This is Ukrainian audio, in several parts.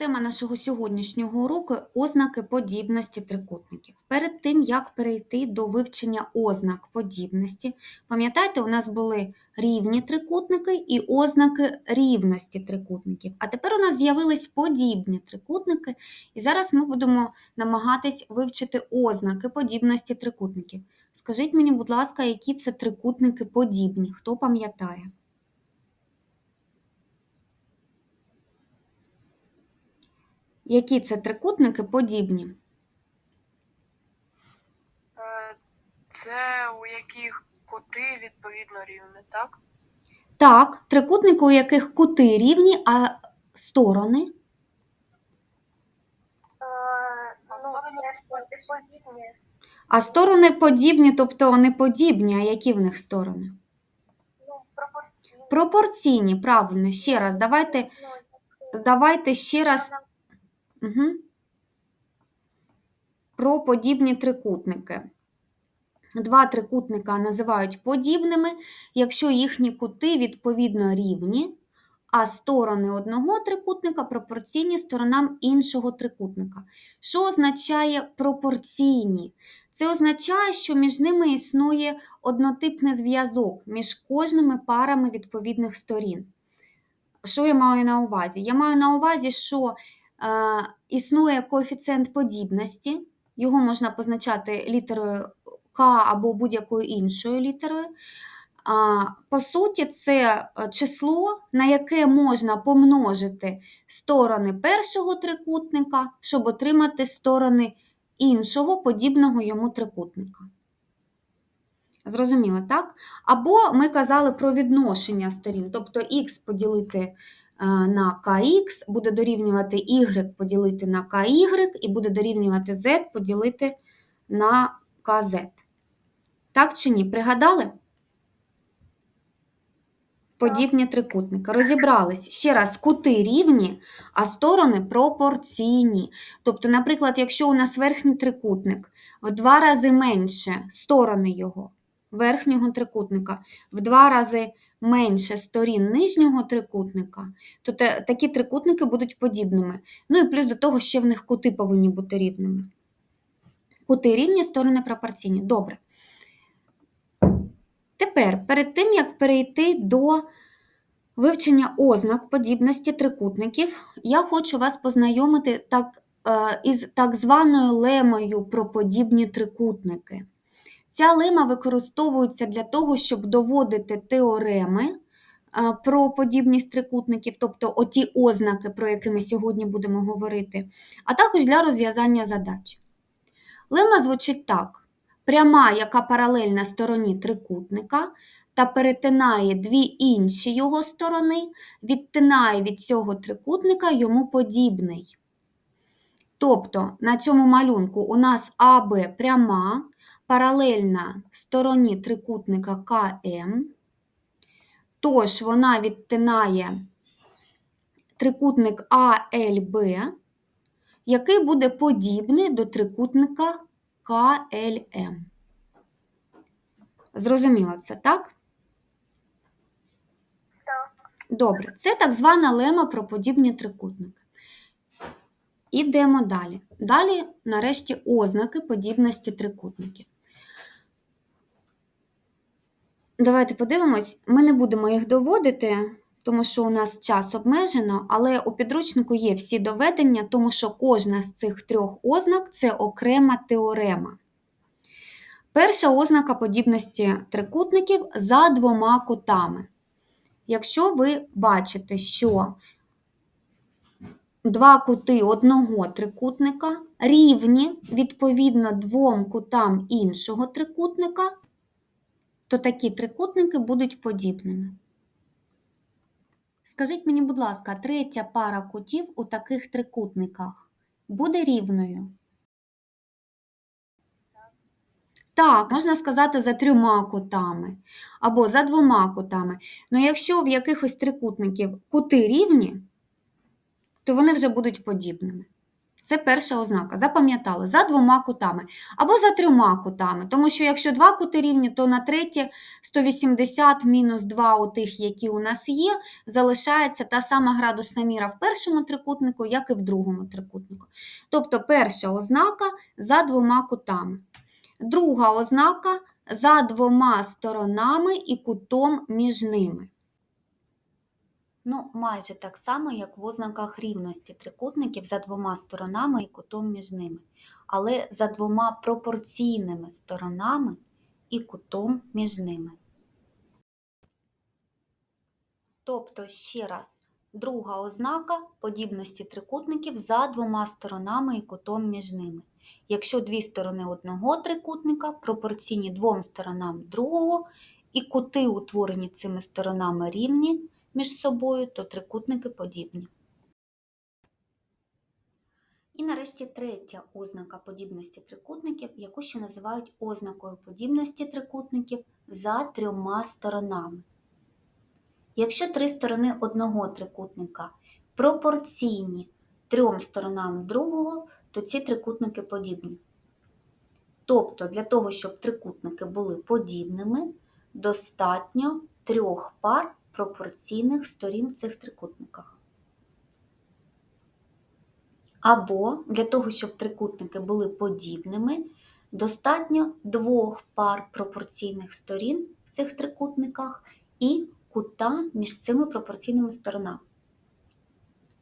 Тема нашого сьогоднішнього уроку ознаки подібності трикутників. Перед тим, як перейти до вивчення ознак подібності, пам'ятаєте, у нас були рівні трикутники і ознаки рівності трикутників. А тепер у нас з'явились подібні трикутники, і зараз ми будемо намагатись вивчити ознаки подібності трикутників. Скажіть мені, будь ласка, які це трикутники подібні? Хто пам'ятає? Які це трикутники подібні? Е, Це у яких кути відповідно рівні, так? Так, трикутники, у яких кути рівні, а сторони. Ну. А сторони подібні, тобто вони подібні, а які в них сторони? Ну, пропорційні. Пропорційні, правильно. Ще раз, давайте, давайте ще раз. Угу. Про подібні трикутники. Два трикутника називають подібними, якщо їхні кути відповідно рівні, а сторони одного трикутника пропорційні сторонам іншого трикутника. Що означає пропорційні? Це означає, що між ними існує однотипний зв'язок між кожними парами відповідних сторін. Що я маю на увазі? Я маю на увазі, що існує коефіцієнт подібності, його можна позначати літерою К або будь-якою іншою літерою. По суті, це е, число, на яке можна помножити сторони першого трикутника, щоб отримати сторони іншого подібного йому трикутника. Зрозуміло, так? Або ми казали про відношення сторін, тобто х поділити на kx буде дорівнювати y поділити на ky і буде дорівнювати z поділити на kz. Так чи ні? Пригадали? Подібні трикутники. Розібрались. Ще раз, кути рівні, а сторони пропорційні. Тобто, наприклад, якщо у нас верхній трикутник в два рази менше сторони його, верхнього трикутника, в два рази менше сторін нижнього трикутника, то такі трикутники будуть подібними. Ну і плюс до того, ще в них кути повинні бути рівними. Кути рівні, сторони пропорційні. Добре. Тепер, перед тим, як перейти до вивчення ознак подібності трикутників, я хочу вас познайомити так, е, із так званою лемою про подібні трикутники. Ця лема використовується для того, щоб доводити теореми е, про подібність трикутників, тобто оті ознаки, про які ми сьогодні будемо говорити, а також для розв'язання задач. Лема звучить так: пряма, яка паралельна стороні трикутника та перетинає дві інші його сторони, відтинає від цього трикутника йому подібний. Тобто на цьому малюнку у нас АБ пряма, паралельна стороні трикутника КМ, тож вона відтинає трикутник АЛБ, який буде подібний до трикутника КЛМ. Зрозуміло це, так? Так. Добре, це так звана лема про подібні трикутники. Ідемо далі. Далі, нарешті, ознаки подібності трикутників. Давайте подивимось, ми не будемо їх доводити, тому що у нас час обмежено, але у підручнику є всі доведення, тому що кожна з цих трьох ознак це окрема теорема. Перша ознака подібності трикутників за двома кутами. Якщо ви бачите, що два кути одного трикутника рівні відповідно двом кутам іншого трикутника, то такі трикутники будуть подібними. Скажіть мені, будь ласка, третя пара кутів у таких трикутниках буде рівною? Так, можна сказати за трьома кутами або за двома кутами. Але якщо в якихось трикутників кути рівні, то вони вже будуть подібними. Це перша ознака. Запам'ятали, за двома кутами або за трьома кутами. Тому що якщо два кути рівні, то на третє 180 мінус 2 у тих, які у нас є, залишається та сама градусна міра в першому трикутнику, як і в другому трикутнику. Тобто перша ознака за двома кутами. Друга ознака за двома сторонами і кутом між ними. Ну, майже так само, як в ознаках рівності трикутників за двома сторонами і кутом між ними, але за двома пропорційними сторонами і кутом між ними. Тобто, ще раз, друга ознака подібності трикутників за двома сторонами і кутом між ними. Якщо дві сторони одного трикутника пропорційні двом сторонам другого, і кути, утворені цими сторонами, рівні між собою, то трикутники подібні. І нарешті третя ознака подібності трикутників, яку ще називають ознакою подібності трикутників за трьома сторонами. Якщо три сторони одного трикутника пропорційні трьом сторонам другого, то ці трикутники подібні. Тобто для того, щоб трикутники були подібними, достатньо трьох пар пропорційних сторін в цих трикутниках. Або для того, щоб трикутники були подібними, достатньо двох пар пропорційних сторін в цих трикутниках і кута між цими пропорційними сторонами.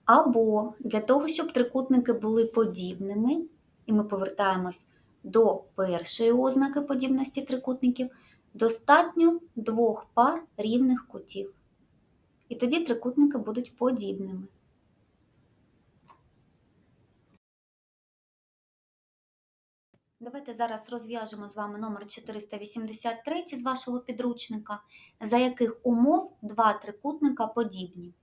Або для того, щоб трикутники були подібними, і ми повертаємось до першої ознаки подібності трикутників, достатньо двох пар рівних кутів. І тоді трикутники будуть подібними. Давайте зараз розв'яжемо з вами номер 483 з вашого підручника, за яких умов два трикутника подібні.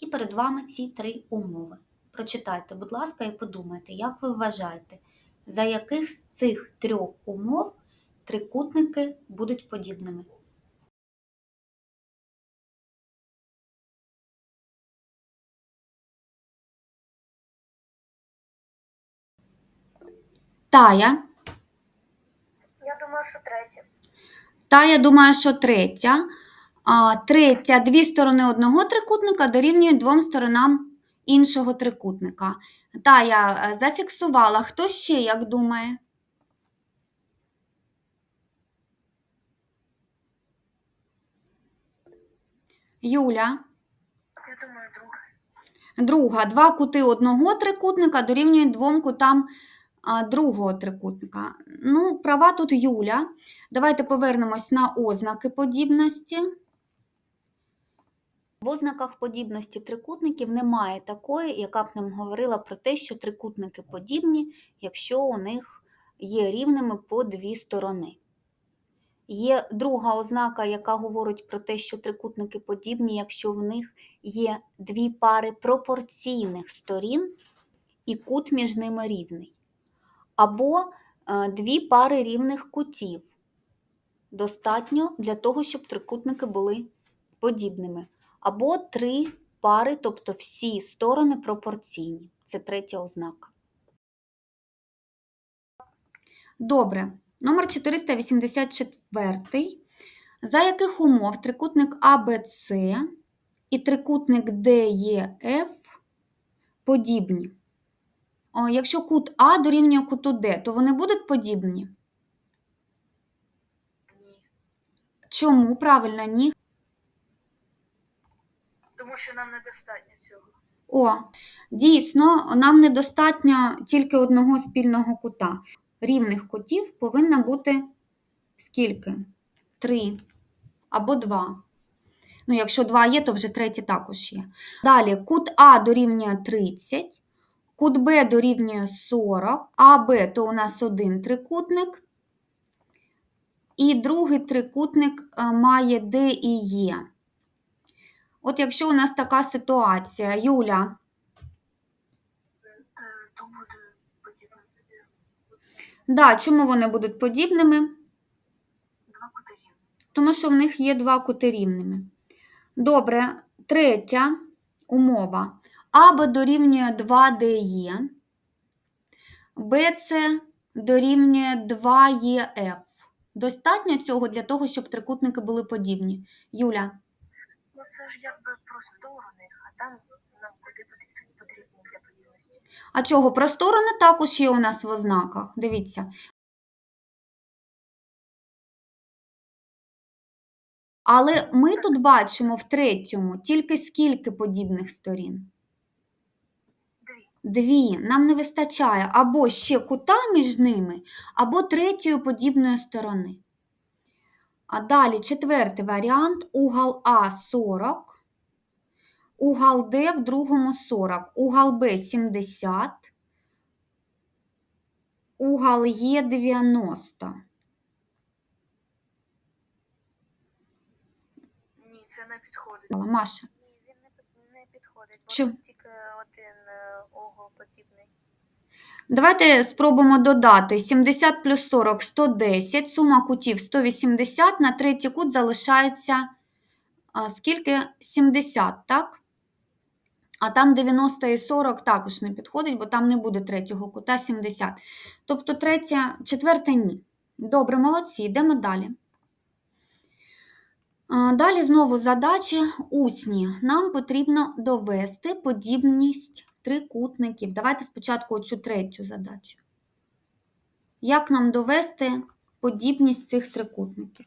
І перед вами ці три умови. Прочитайте, будь ласка, і подумайте, як ви вважаєте, за яких з цих трьох умов трикутники будуть подібними. Тая. Я думаю, що третє. Та я думаю, що третя. А, третя, дві сторони одного трикутника дорівнюють двом сторонам іншого трикутника. Та я е, зафіксувала. Хто ще як думає? Юля. Я думаю, друге. Друга. Два кути одного трикутника дорівнюють двом кутам другого трикутника. Ну, права тут Юля. Давайте повернемось на ознаки подібності. В ознаках подібності трикутників немає такої, яка б нам говорила про те, що трикутники подібні, якщо у них є рівними по дві сторони. Є друга ознака, яка говорить про те, що трикутники подібні, якщо в них є дві пари пропорційних сторін і кут між ними рівний. Або е, дві пари рівних кутів. Достатньо для того, щоб трикутники були подібними. Або три пари, тобто всі сторони пропорційні. Це третя ознака. Добре. Номер 484. За яких умов трикутник АБЦ і трикутник ДЕФ подібні? Якщо кут А дорівнює куту Д, то вони будуть подібні? Ні. Чому? Правильно, ні. Тому що нам недостатньо цього. О, дійсно, нам недостатньо тільки одного спільного кута. Рівних кутів повинно бути скільки? Три або два. Ну, якщо два є, то вже третій також є. Далі кут А дорівнює 30, кут Б дорівнює 40, АБ то у нас один трикутник. І другий трикутник е, має Д і Е. От якщо у нас така ситуація, Юля, да, чому вони будуть подібними? Два кути. Тому що в них є два кути рівними. Добре, третя умова. АБ дорівнює 2 ДЕ. BC дорівнює 2EF. Достатньо цього для того, щоб трикутники були подібні. Юля, Ну це ж якби про сторони, а там нам куди потрібні для подібності. а чого? Про сторони також є у нас в ознаках. Дивіться. Але ми тут бачимо в третьому тільки скільки подібних сторін? Дві. Нам не вистачає або ще кута між ними, або третьої подібної сторони. А далі четвертий варіант. Угол А 40, угол Д в другому 40, угол Б 70, угол Е 90. Ні, це не підходить. Маша, Ні, він не, підходить, бо Чо? тут тільки один е, угол подібний. давайте спробуємо додати 70 плюс 40 – 110, сума кутів 180, на третій кут залишається а, скільки? 70, так? А там 90 і 40 також не підходить, бо там не буде третього кута 70. Тобто третя, четверте ні. Добре, молодці, йдемо далі. Далі знову задачі усні. Нам потрібно довести подібність трикутників. Давайте спочатку оцю третю задачу. Як нам довести подібність цих трикутників?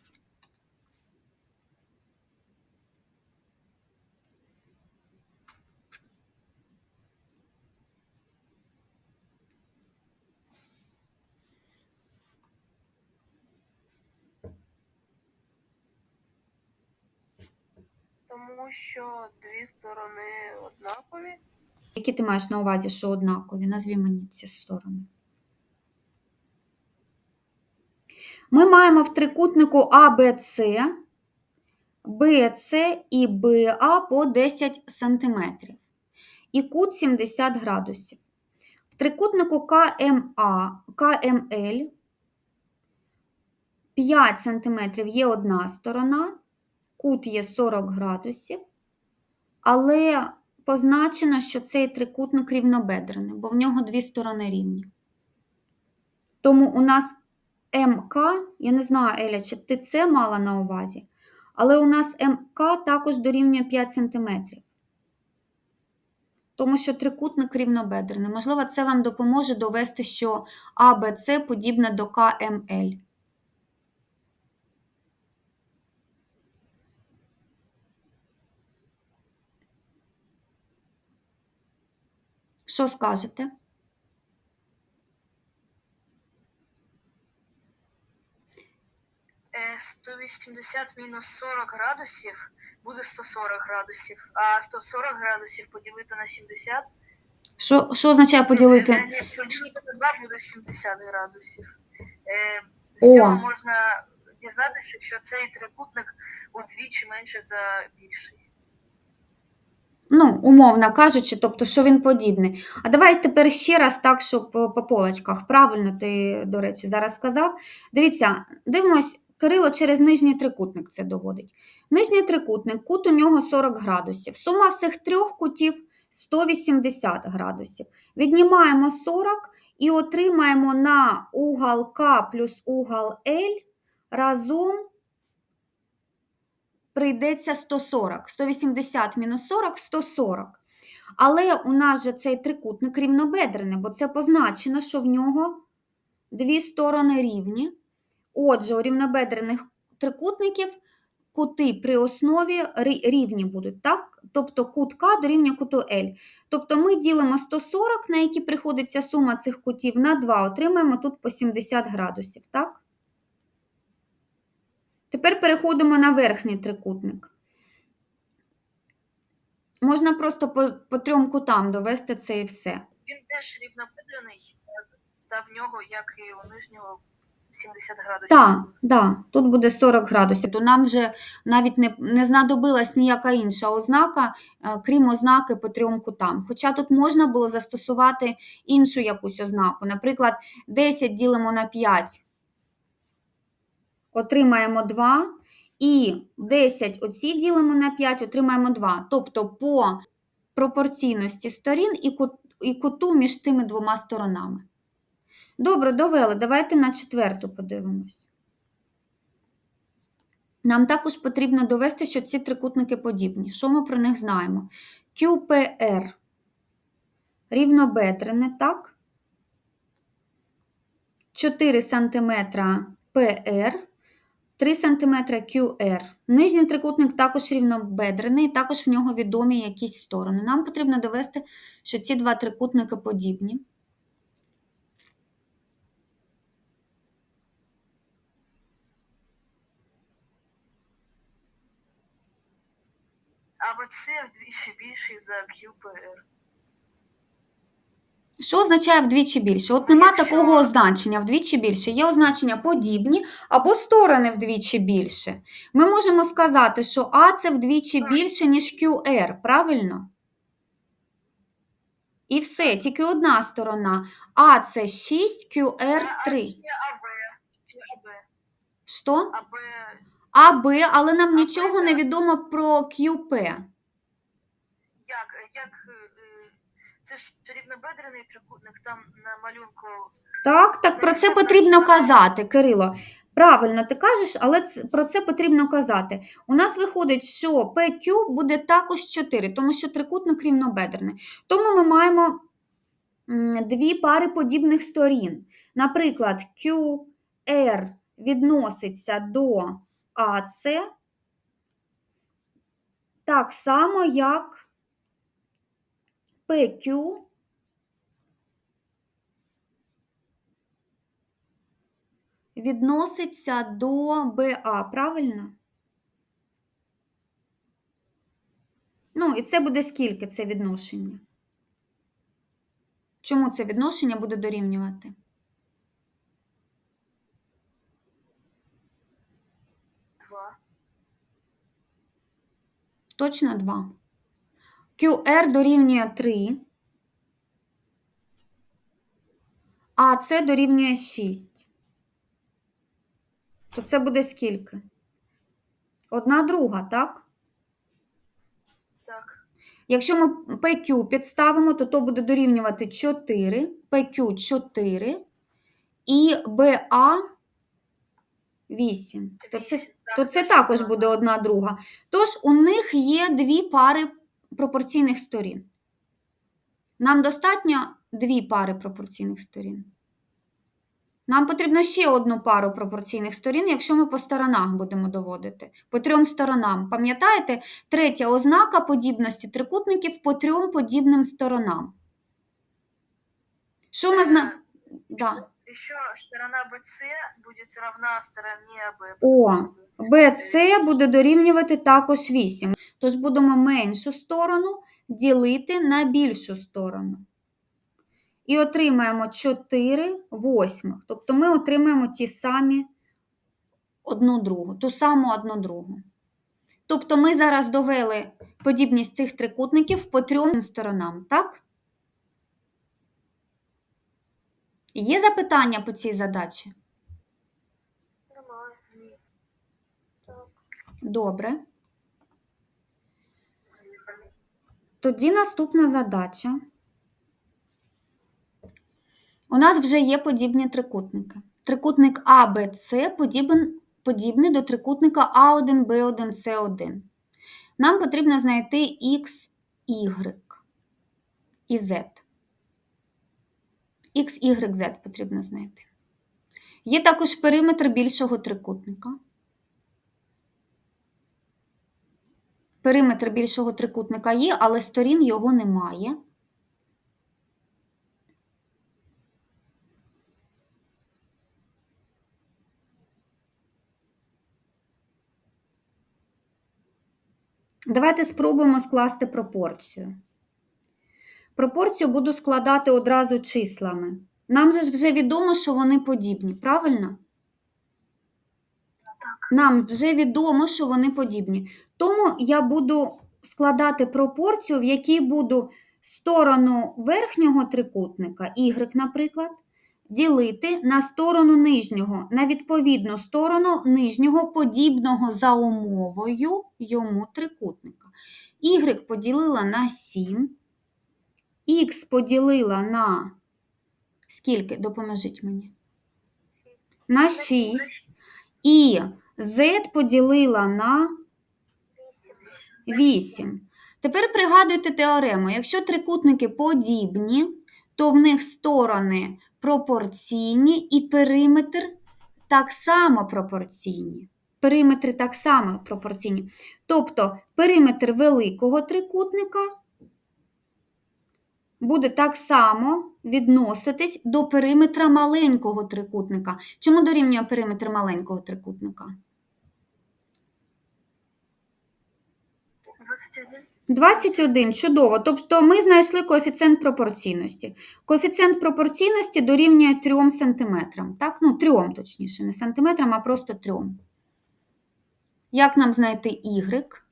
Тому що дві сторони однакові. Які ти маєш на увазі, що однакові? Назві мені ці сторони. Ми маємо в трикутнику ABC, BC і BA по 10 см і кут 70 градусів. В трикутнику КМА, КМЛ 5 см є одна сторона, кут є 40 градусів, але позначено, що цей трикутник рівнобедрений, бо в нього дві сторони рівні. Тому у нас МК, я не знаю, Еля, чи ти це мала на увазі, але у нас МК також дорівнює 5 см. Тому що трикутник рівнобедрений. Можливо, це вам допоможе довести, що АБЦ подібне до КМЛ. Що скажете? Е, 180 мінус 40 градусів буде 140 градусів, а 140 градусів поділити на 70 Що, що означає поділити? Е, Поділити на 2 буде 70 градусів. Е, З О. цього можна дізнатися, що цей трикутник удвічі менше за більший. Ну, умовно кажучи, тобто, що він подібний. А давай тепер ще раз так, щоб по по полочках. Правильно ти, до речі, зараз сказав. Дивіться, дивимось, Кирило через нижній трикутник це доводить. Нижній трикутник, кут у нього 40 градусів. Сума всіх трьох кутів 180 градусів. Віднімаємо 40 і отримаємо на угол К плюс угол L разом прийдеться 140. 180 мінус 40 – 140. Але у нас же цей трикутник рівнобедрений, бо це позначено, що в нього дві сторони рівні. Отже, у рівнобедрених трикутників кути при основі рівні будуть, так? Тобто кут К дорівнює куту L. Тобто ми ділимо 140, на які приходиться сума цих кутів, на 2, отримаємо тут по 70 градусів, так? Тепер переходимо на верхній трикутник. Можна просто по, по трьом кутам довести це і все. Він теж рівнобедрений, та в нього, як і у нижнього, 70 градусів. Так, да, тут буде 40 градусів. То нам вже навіть не, не знадобилась ніяка інша ознака, е, крім ознаки по трьом кутам. Хоча тут можна було застосувати іншу якусь ознаку. Наприклад, 10 ділимо на 5, отримаємо 2. І 10 оці ділимо на 5, отримаємо 2. Тобто по пропорційності сторін і кут- і куту між тими двома сторонами. Добре, довели. Давайте на четверту подивимось. Нам також потрібно довести, що ці трикутники подібні. Що ми про них знаємо? QPR рівнобедрене, так? 4 см PR, 3 см QR. Нижній трикутник також рівнобедрений, також в нього відомі якісь сторони. Нам потрібно довести, що ці два трикутники подібні. АБЦ вдвічі більший за QPR. Що означає вдвічі більше? От нема такого означення вдвічі більше. Є означення подібні або сторони вдвічі більше. Ми можемо сказати, що А це вдвічі більше, ніж QR, правильно? І все, тільки одна сторона. А це 6, QR 3. ще АБ. Ще АБ. Що? АБ, але нам нічого не відомо про QP. Як, як е, е, це ж рівнобедрений трикутник, там на малюнку. Так, так про це потрібно казати, Кирило. Правильно ти кажеш, але ц- про це потрібно казати. У нас виходить, що PQ буде також 4, тому що трикутник рівнобедрений. Тому ми маємо м, дві пари подібних сторін. Наприклад, QR відноситься до AC так само, як PQ відноситься до БА, правильно? Ну, і це буде скільки це відношення? Чому це відношення буде дорівнювати? Два. Точно 2. QR дорівнює 3. А це дорівнює 6. То це буде скільки? Одна друга, так? Так. Якщо ми PQ підставимо, то то буде дорівнювати 4, PQ 4 і BA 8. То це, то це також буде одна друга. Тож у них є дві пари пропорційних сторін. Нам достатньо дві пари пропорційних сторін. Нам потрібно ще одну пару пропорційних сторін, якщо ми по сторонах будемо доводити. По трьом сторонам. Пам'ятаєте, третя ознака подібності трикутників по трьом подібним сторонам. Що ми знаємо? Да. Еще сторона БЦ будет равна стороне АБ. О, BC буде дорівнювати також 8. Тож будемо меншу сторону ділити на більшу сторону. І отримаємо 4 восьмих. Тобто ми отримаємо ті самі одну другу, ту саму одну другу. Тобто ми зараз довели подібність цих трикутників по трьом сторонам, так? Є запитання по цій задачі? Нормально. Так. Добре. Тоді наступна задача. У нас вже є подібні трикутники. Трикутник АБЦ подібен, подібний до трикутника А1, Б1, С1. Нам потрібно знайти X, Y і Z. X, Y, Z потрібно знайти. Є також периметр більшого трикутника. Периметр більшого трикутника є, але сторін його немає. Давайте спробуємо скласти пропорцію. Пропорцію буду складати одразу числами. Нам же ж вже відомо, що вони подібні, правильно? Нам вже відомо, що вони подібні. Тому я буду складати пропорцію, в якій буду сторону верхнього трикутника, y, наприклад, ділити на сторону нижнього, на відповідну сторону нижнього, подібного за умовою йому трикутника. Y поділила на 7, Х поділила на Скільки? Допоможіть мені. На 6. І z поділила на 8. Тепер пригадуйте теорему. Якщо трикутники подібні, то в них сторони пропорційні і периметр так само пропорційні. Периметри так само пропорційні. Тобто периметр великого трикутника буде так само відноситись до периметра маленького трикутника. Чому дорівнює периметр маленького трикутника? 21. 21, чудово. Тобто ми знайшли коефіцієнт пропорційності. Коефіцієнт пропорційності дорівнює 3 см. Так? Ну, 3 точніше, не сантиметрам, а просто 3. Як нам знайти y?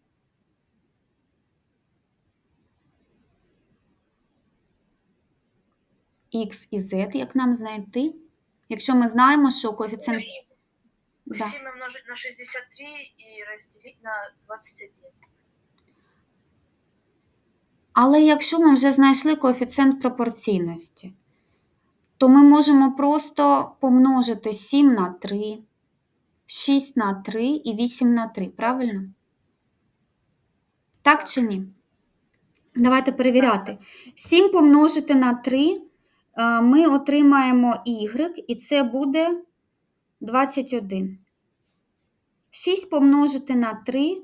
X і Z, як нам знайти? Якщо ми знаємо, що коефіцієнт. Да. 7 умножить на 63 и разделить на 21. Але якщо ми вже знайшли коефіцієнт пропорційності, то ми можемо просто помножити 7 на 3, 6 на 3 і 8 на 3, правильно? Так чи ні? Давайте перевіряти. 7 помножити на 3 а, ми отримаємо y, і це буде 21. 6 помножити на 3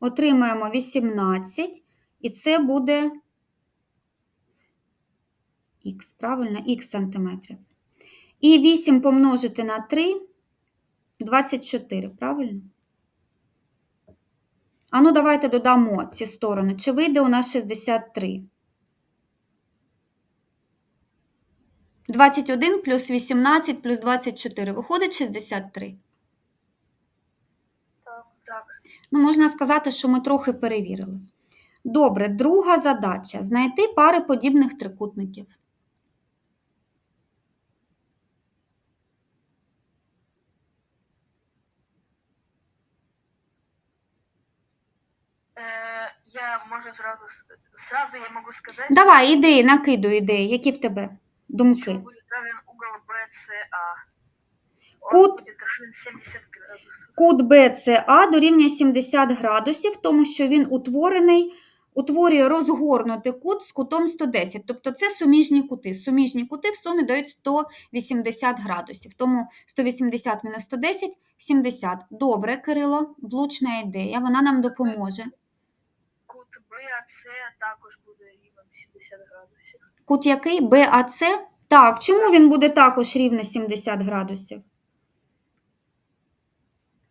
отримаємо 18, і це буде х, правильно? Х сантиметрів. І 8 помножити на 3 24, правильно? А ну давайте додамо ці сторони. Чи вийде у нас 63? 21 плюс 18 плюс 24. Виходить 63. Так. Так. Ну, можна сказати, що ми трохи перевірили. Добре, друга задача знайти пари подібних трикутників. Э, я, может, сразу, с- сразу я могу сказать, Давай, ідеї, накидуй ідеї. Які в тебе думки? Кут. будет равен 70. Кут BCA дорівнює 70 градусів, тому що він утворений, утворює розгорнутий кут з кутом 110. Тобто це суміжні кути. Суміжні кути в сумі дають 180 градусів. Тому 180 мінус 110 – 70. Добре, Кирило, влучна ідея, вона нам допоможе. Кут BAC також буде рівен 70 градусів. Кут який? BAC? Так, чому він буде також рівне 70 градусів?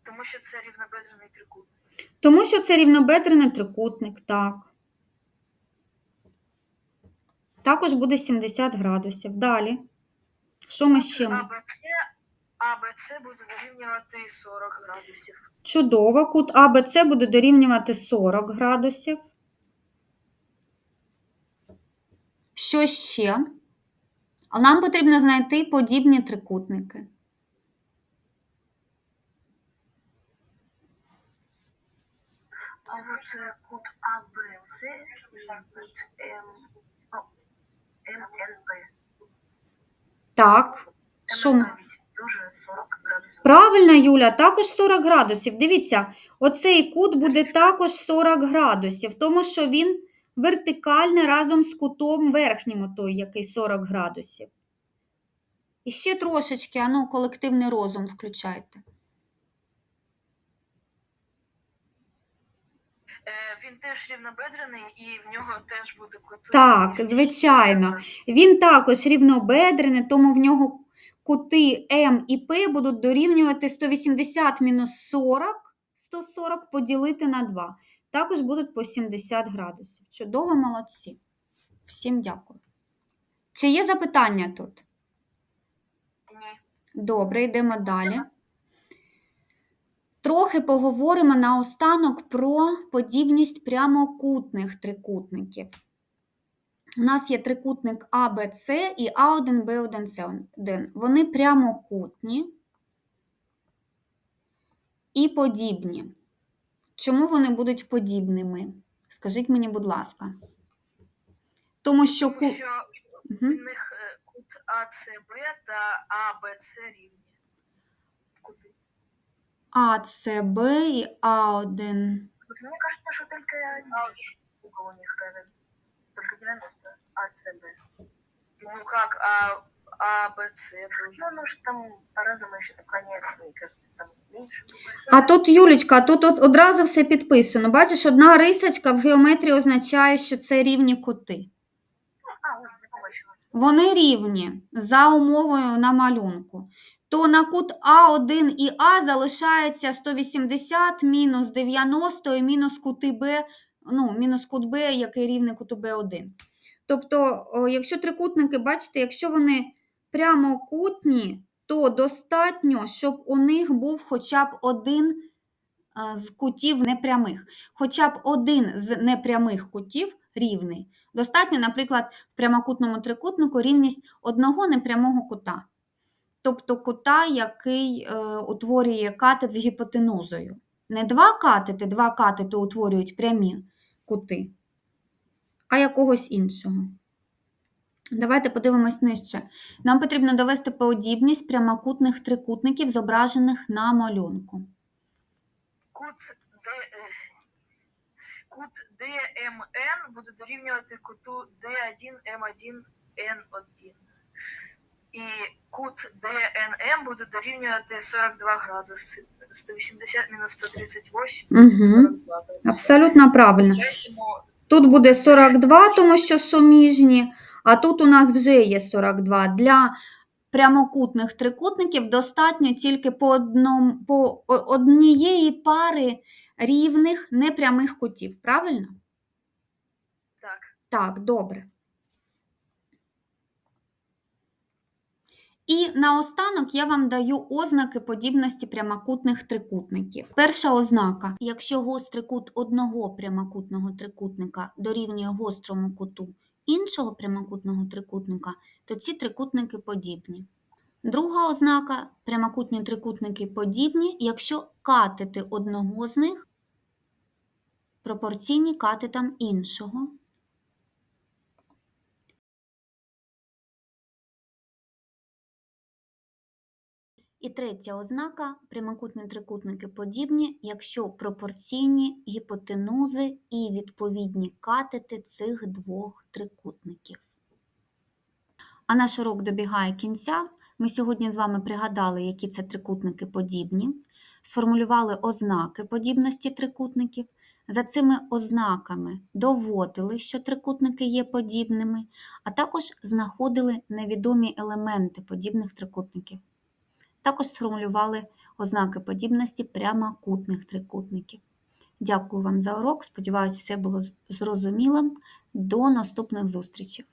Тому що це рівнобедрений трикутник. Тому що це рівнобедрений трикутник, так. Також буде 70 градусів. Далі. Що ми ще? АБЦ, АБЦ буде дорівнювати 40 градусів. Чудово. Кут АБЦ буде дорівнювати 40 градусів. Що ще? А Нам потрібно знайти подібні трикутники. А от е, кут АБЦ М, МНБ. Так. Що? м- дуже 40 градусів. Правильно, Юля, також 40 градусів. Дивіться, оцей кут буде також 40 градусів, тому що він вертикальний разом з кутом верхнім, той, який 40 градусів. І ще трошечки, а ну, колективний розум включайте. Е, Він теж рівнобедрений і в нього теж буде кут. Так, звичайно. Він також рівнобедрений, тому в нього кути М і П будуть дорівнювати 180 мінус 40, 140 поділити на 2. Також будуть по 70 градусів. Чудово, молодці. Всім дякую. Чи є запитання тут? Ні. Добре, йдемо далі. Трохи поговоримо наостанок про подібність прямокутних трикутників. У нас є трикутник АБЦ і А1, Б1, С1. Вони прямокутні і подібні. Чому вони будуть подібними? Скажіть мені, будь ласка. Тому що Тому що в них е, кут АЦБ та АБЦ рівні. Кути. А, С, Б і А1. Мне кажется, что только один угол у них равен. Только 90. АЦБ. Ну как, а, АБЦ тоже. Ну, может, там по-разному еще наклоняется, мне кажется, там. А тут, Юлічка, тут от одразу все підписано. Бачиш, одна рисочка в геометрії означає, що це рівні кути. А, побачила. Вони рівні за умовою на малюнку. То на кут А1 і А залишається 180 мінус 90 і мінус кути Б, ну, мінус кут Б, який рівний куту Б1. Тобто, о, якщо трикутники, бачите, якщо вони прямокутні, то достатньо, щоб у них був хоча б один з кутів непрямих. Хоча б один з непрямих кутів рівний. Достатньо, наприклад, в прямокутному трикутнику рівність одного непрямого кута. Тобто кута, який е, утворює катет з гіпотенузою. Не два катети, два катети утворюють прямі кути, а якогось іншого. Давайте подивимось нижче. Нам потрібно довести подібність прямокутних трикутників, зображених на малюнку. Кут, е, кут ДМН буде дорівнювати куту Д1, М1, Н1. І кут ДНМ буде дорівнювати 42 градуси. 180 мінус 138 Угу. 42 градуси. Абсолютно правильно. Тут буде 42, тому що суміжні, а тут у нас вже є 42. Для прямокутних трикутників достатньо тільки по, одному, по однієї пари рівних непрямих кутів. Правильно? Так. Так, добре. І наостанок я вам даю ознаки подібності прямокутних трикутників. Перша ознака: якщо гострий кут одного прямокутного трикутника дорівнює гострому куту іншого прямокутного трикутника, то ці трикутники подібні. Друга ознака прямокутні трикутники подібні, якщо катети одного з них пропорційні катетам іншого. І третя ознака прямокутні трикутники подібні, якщо пропорційні гіпотенузи і відповідні катети цих двох трикутників. А наш урок добігає кінця. Ми сьогодні з вами пригадали, які це трикутники подібні, сформулювали ознаки подібності трикутників. За цими ознаками доводили, що трикутники є подібними, а також знаходили невідомі елементи подібних трикутників. Також сформулювали ознаки подібності прямокутних трикутників. Дякую вам за урок. Сподіваюсь, все було зрозумілим. До наступних зустрічей.